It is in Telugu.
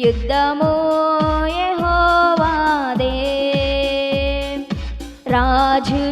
యుద్ధము యహోవాదే. రాజు